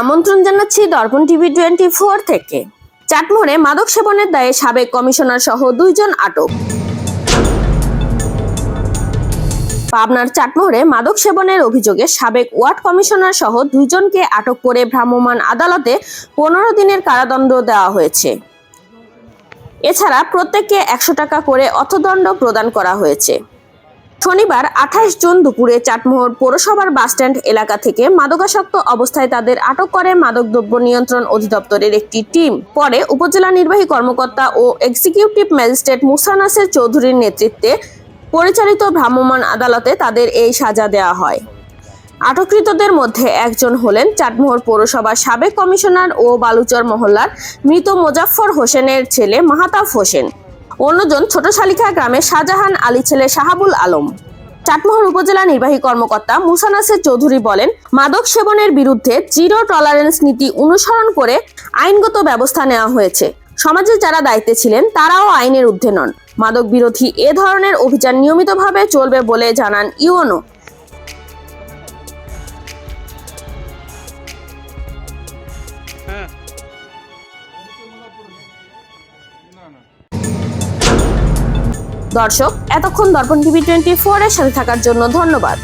আমন্ত্রণ জানাচ্ছি দর্পণ TV twenty four থেকে। চাটমোহরে মাদক সেবনের দায়ে সাবেক কমিশনার সহ দুইজন আটক। পাবনার চাটমোহরে মাদক সেবনের অভিযোগে সাবেক ওয়ার্ড কমিশনার সহ দুইজনকে আটক করে ভ্রাম্যমাণ আদালতে পনেরো দিনের কারাদণ্ড দেওয়া হয়েছে। এছাড়া প্রত্যেককে একশো টাকা করে অর্থদণ্ড প্রদান করা হয়েছে। শনিবার আঠাশ জুন দুপুরে চাটমোহর পৌরসভার বাসস্ট্যান্ড এলাকা থেকে মাদকাসক্ত অবস্থায় তাদের আটক করে মাদকদ্রব্য নিয়ন্ত্রণ অধিদপ্তরের একটি টিম। পরে উপজেলা নির্বাহী কর্মকর্তা ও এক্সিকিউটিভ ম্যাজিস্ট্রেট মুসা নাসের চৌধুরীর নেতৃত্বে পরিচালিত ভ্রাম্যমাণ আদালতে তাদের এই সাজা দেওয়া হয়। আটককৃতদের মধ্যে একজন হলেন চাটমোহর পৌরসভার সাবেক কমিশনার ও বালুচর মহল্লার মৃত মোজাফফর হোসেনের ছেলে মাহাতাব হোসেন। অন্যজন ছোট শালিখা গ্রামের শাহজাহান আলী ছেলে শাহাবুল আলম। চাটমোহর উপজেলা নির্বাহী কর্মকর্তা মুসানাসের চৌধুরী বলেন, মাদক সেবনের বিরুদ্ধে জিরো টলারেন্স নীতি অনুসরণ করে আইনগত ব্যবস্থা নেওয়া হয়েছে। সমাজে যারা দায়িত্বে ছিলেন, তারাও আইনের ঊর্ধ্বে নন। মাদক বিরোধী এ ধরনের অভিযান নিয়মিতভাবে চলবে বলে জানান ইউনো হ্যাঁ। দর্শক এতক্ষণ দর্পণ টিভি টোয়েন্টি ফোর এর সাথে থাকার জন্য ধন্যবাদ।